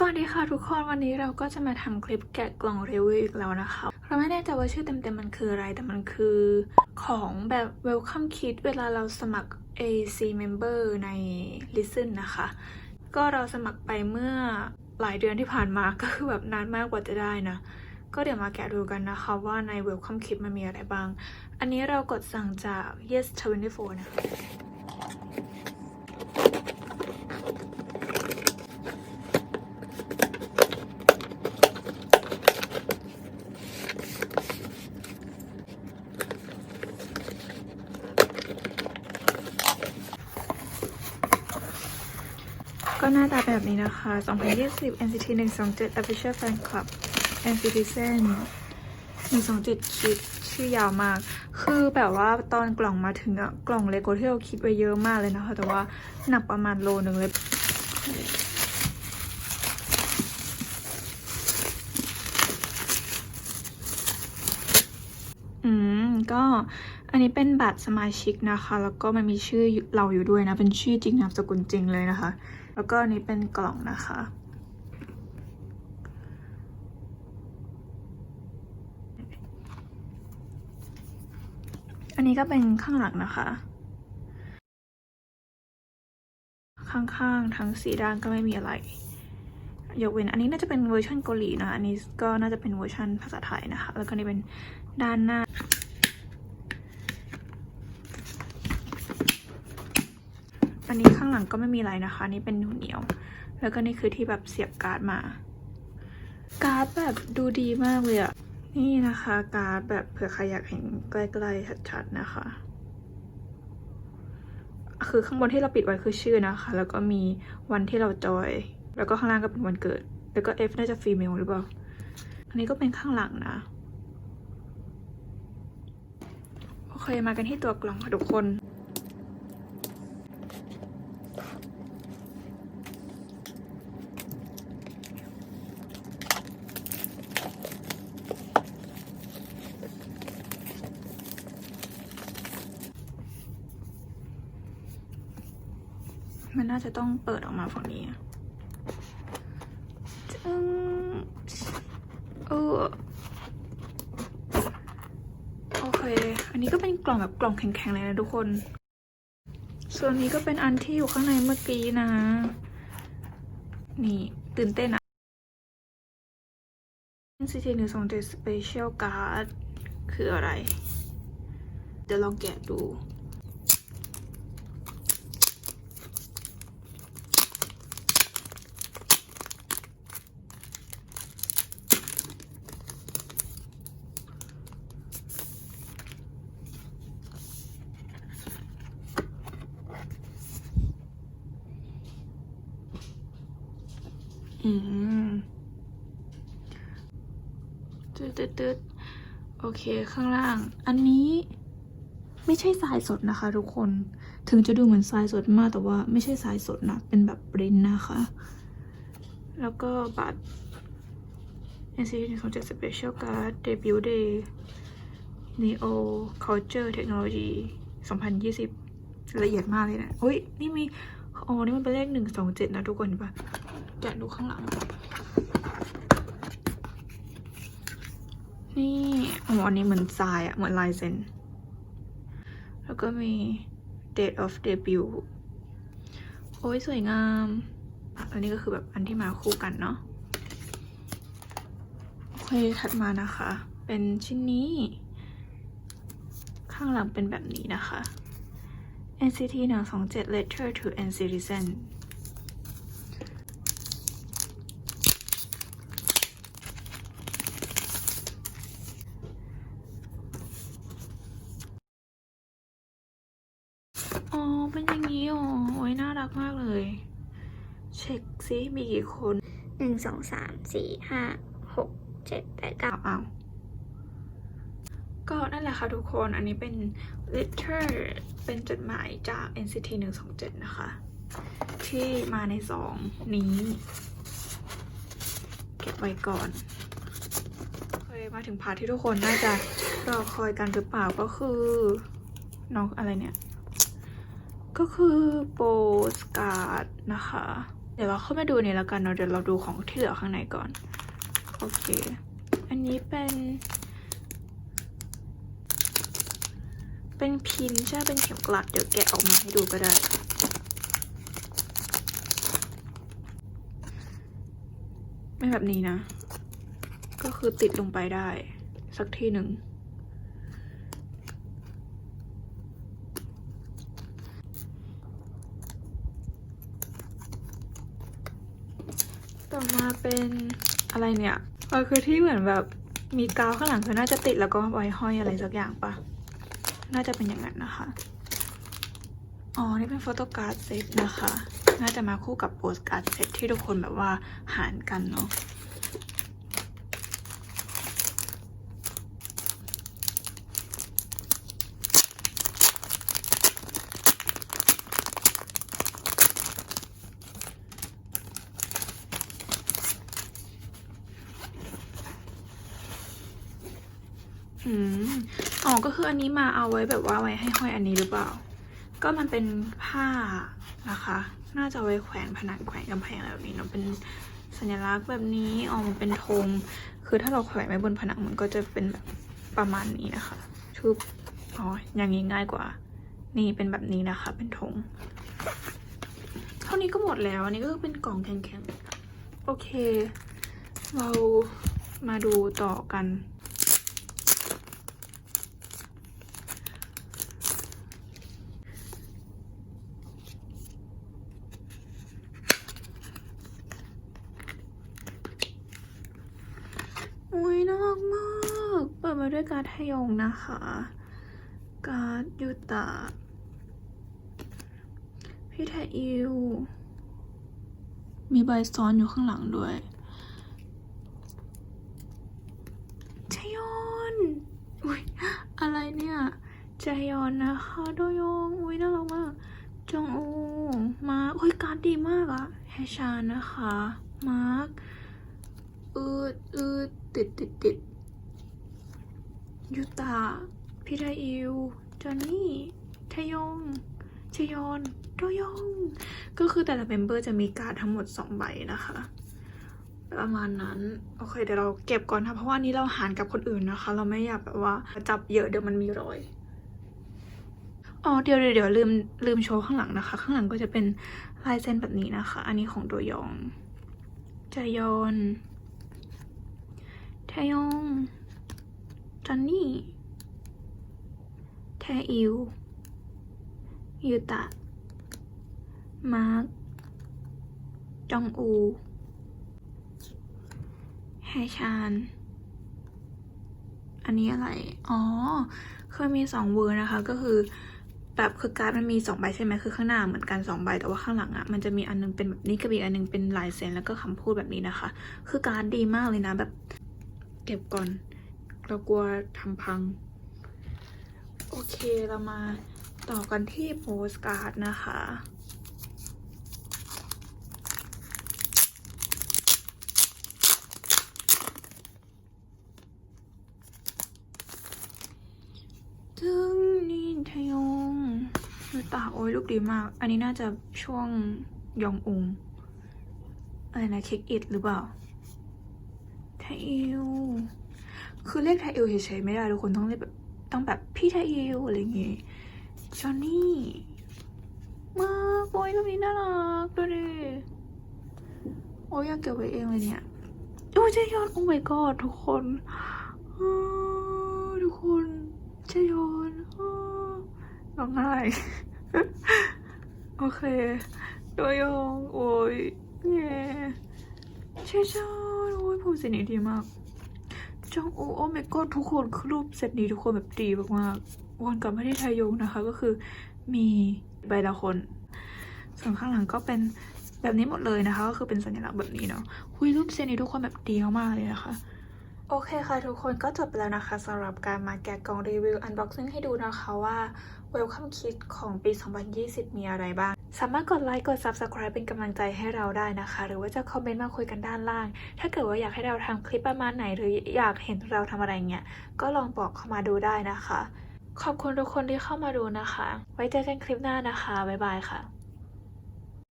สวัสดีค่ะทุกคนวันนี้เราก็จะมาทำคลิปแกะกล่องรีวิวอีกแล้วนะคะ เราไม่แน่ใจว่าชื่อเต็มๆมันคืออะไร แต่มันคือของแบบ Welcome Kit เวลาเราสมัคร AC Member ใน Listen นะคะ ก็เราสมัครไปเมื่อหลายเดือนที่ผ่านมาก็คือแบบนานมากกว่าจะได้นะ ก็เดี๋ยวมาแกะดูกันนะคะว่าใน Welcome Kit มันมีอะไรบ้าง อันนี้เรากดสั่งจาก Yes 24นะคะ หน้าตาแบบนี้นะคะ 2020 NCT 127 Official Fan Club NCT Zen 127 คิดชื่อยาวมาก คือแบบว่าตอนกล่องมาถึงอะกล่องเลโก้ที่เราคิดไว้เยอะมากเลยนะคะ แต่ว่าหนักประมาณโลนึงเลยอืม ก็อันนี้เป็นบัตรสมาชิกนะคะ แล้วก็มันมีชื่อเราอยู่ด้วยนะ เป็นชื่อจริงนามสกุลจริงเลยนะคะ แล้วก็อันนี้เป็นกล่องนะคะ อันนี้ก็เป็นข้างหลังนะคะ ข้างๆทั้งสีด้านก็ไม่มีอะไร ยกเว้นอันนี้น่าจะเป็นเวอร์ชันเกาหลีนะ อันนี้ก็น่าจะเป็นเวอร์ชันภาษาไทยนะคะ แล้วก็นี่เป็นด้านหน้า อันนี้ข้างหลังก็ไม่มีอะไรนะคะนี่เป็นเหนียว แล้วก็นี่คือที่แบบเสียบการ์ดมา การ์ดแบบดูดีมากเลยอะนี่นะคะการ์ดแบบเผื่อใครอยากเห็นใกล้ๆชัดๆนะคะ คือข้างบนที่เราปิดไว้คือชื่อนะคะ แล้วก็มีวันที่เราจอย แล้วก็ข้างล่างก็เป็นวันเกิด แล้วก็ F น่าจะฟีเมลหรือเปล่า อันนี้ก็เป็นข้างหลังนะ โอเคมากันที่ตัวกล่องค่ะทุกคน น่าจะต้องเปิดออกมาฝั่งนี้จึงเออโอเค อันนี้ก็เป็นกล่องแบบกล่องแข็งๆเลยนะทุกคน ส่วนนี้ก็เป็นอันที่อยู่ข้างในเมื่อกี้นะ นี่ตื่นเต้นอะ NCT หนึ่งสองเจ็ด Special Card คืออะไร เดี๋ยวลองแกะดู อืมตึ๊ดตึ๊ดตึ๊ดโอเคข้างล่าง อันนี้ไม่ใช่ทรายสดนะคะ ทุกคน ถึงจะดูเหมือนทรายสดมากแต่ว่าไม่ใช่ทรายสดนะ เป็นแบบปริ้นนะคะ แล้วก็บัตร NCT 127 Special Card Debut Day Neo Culture Technology 2020 ละเอียดมากเลยนะ อุ้ย นี่มี อ๋อ นี่มันเป็นเลขหนึ่งสองเจ็ดนะทุกคนเห็นปะ แกะดูข้างหลัง นี่อ๋ออันนี้เหมือนทรายอะเหมือนลายเซ็น แล้วก็มี date of debut โอ้ยสวยงาม อันนี้ก็คือแบบอันที่มาคู่กันเนาะ โอเค ถัดมานะคะ เป็นชิ้นนี้ ข้างหลังเป็นแบบนี้นะคะ NCT 127 Letter to NCTzen อ เป็นอย่างนี้อ๋อ โอ้ยน่ารักมากเลย เช็คซิมีกี่คนหนึ่งสองสามสี่ห้าหกเจ็ดแปดเก้าอ้าวก็นั่นแหละค่ะทุกคนอันนี้เป็น letter เป็นจดหมายจาก NCT 127 นะคะ ที่มาในซองนี้ เก็บไว้ก่อนเคยมาถึงพาร์ทที่ทุกคนน่าจะรอคอยกันหรือเปล่าก็คือ น้องอะไรเนี่ย ก็คือโปสการ์ดนะคะ เดี๋ยวเราเข้ามาดูนี่แล้วกันเนาะเดี๋ยวเราดูของที่เหลือข้างในก่อน โอเค อันนี้เป็น เป็นพินใช่เป็นเข็มกลัด เดี๋ยวแกะออกมาให้ดูก็ได้ ไม่แบบนี้นะ ก็คือติดลงไปได้ สักที่หนึ่ง ต่อมา เป็นอะไรเนี่ยมันคือที่เหมือนแบบมีกาวข้างหลังคือน่าจะติดแล้วก็ไว้ห้อยอะไรสักอย่างปะน่าจะเป็นอย่างนั้นนะคะ อ๋อ นี่เป็นโฟโต้การ์ดเซตนะคะ น่าจะมาคู่กับโปสการ์ดเซตที่ทุกคนแบบว่าหารกันเนาะ อืมอ๋อ ก็คืออันนี้มาเอาไว้แบบว่าไว้ให้ห้อยอันนี้หรือเปล่า ก็มันเป็นผ้านะคะ น่าจะไว้แขวนผนังแขวนกำแพงอะไรแบบนี้เนาะ เป็นสัญลักษณ์แบบนี้ออกมาเป็นธง คือถ้าเราแขวนไว้บนผนังมันก็จะเป็นแบบประมาณนี้นะคะชุบอ๋อ อย่างนี้ง่ายกว่า นี่เป็นแบบนี้นะคะ เป็นธง เท่านี้ก็หมดแล้ว อันนี้ก็เป็นกล่องแข็งๆ โอเค เรามาดูต่อกัน อุ้ยน่ารักมาก เปิ ด้วยการทยงนะคะ การยูตาพี่ไทอิว มีใบซ้อนอยู่ข้างหลังด้วยชยอนอุ้ยอะไรเนี่ยจยอนนะคะโดยองอุ้ยน่ารักมากจองอูมาอุ้ยการดีมากอะแฮชานนะคะ มาร์คอืดอืดติดติดติด ยูตาพี่ไทอิวจอนนี่ทยงชยอนโดยองก็คือแต่ละเมมเบอร์จะมีการ์ดทั้งหมด 2 ใบนะคะ ประมาณนั้น โอเค เดี๋ยวเราเก็บก่อนค่ะเพราะว่านี้เราหารกับคนอื่นนะคะ เราไม่อยากแบบว่าจับเยอะเดี๋ยวมันมีรอย อ๋อ เดี๋ยวเดี๋ยวลืมลืมโชว์ข้างหลังนะคะ ข้างหลังก็จะเป็นลายเส้นแบบนี้นะคะ อันนี้ของโดยองจยอนแทยอง จอนนี่ แทอิว ยูตะ มาร์ค จองอู แฮชาน อันนี้อะไร อ๋อเคยมีสองเวอร์นะคะ ก็คือแบบคือการ์ดมันมีสองใบใช่ไหมคือข้างหน้าเหมือนกันสองใบแต่ว่าข้างหลังอะ่ะมันจะมีอันนึงเป็นแบบนี้กับอีกอันนึงเป็นลายเซ็นแล้วก็คำพูดแบบนี้นะคะ คือการ์ดดีมากเลยนะแบบ เก็บก่อน เรากลัวทำพัง โอเคเรามาต่อกันที่โปสการ์ดนะคะจึงนี่ทยงดูตาโอ้ยรูปดีมาก อันนี้น่าจะช่วงยองอุงอะไรนะเค้กอิดหรือเปล่าทอิว คือเรียกไทอิวเฉยๆไม่ได้ทุกคนต้องเรียกแบบต้องแบบพี่ไทอิวอะไรอย่างงี้จอนนี่มากโอ้ยรูปนี้น่ารักดูดิโอ้ยอยากเก็บไว้เองเลยเนี่ยโอ้ยเจยอนโอ้ my god ทุกคนทุกคนเจยอนอ้าวร้องไห้โอเคโดยองโอ้ยเย่เชยชอนโอ้ยผมสีนี้ดีมาก จองอูโอ้ my god ทุกคนคือรูปเซตนี้ทุกคนแบบดีมากๆวนกลับมาที่ไทยงนะคะ ก็คือมีใบละคน ส่วนข้างหลังก็เป็นแบบนี้หมดเลยนะคะ ก็คือเป็นสัญลักษณ์แบบนี้เนาะคุยรูปเซตนี้ทุกคนแบบดีมากๆเลยนะคะโอเคค่ะทุกคนก็จบไปแล้วนะคะสำหรับการมาแกะกล่องรีวิว unboxing ให้ดูนะคะว่า Welcome Kit ของปี 2020 มีอะไรบ้าง สามารถกดไลค์กด Subscribe เป็นกำลังใจให้เราได้นะคะ หรือว่าจะคอมเมนต์มาคุยกันด้านล่าง ถ้าเกิดว่าอยากให้เราทำคลิปประมาณไหน หรืออยากเห็นเราทำอะไรเงี้ย ก็ลองบอกเข้ามาดูได้นะคะ ขอบคุณทุกคนที่เข้ามาดูนะคะ ไว้เจอกันคลิปหน้านะคะ บ๊ายบายค่ะ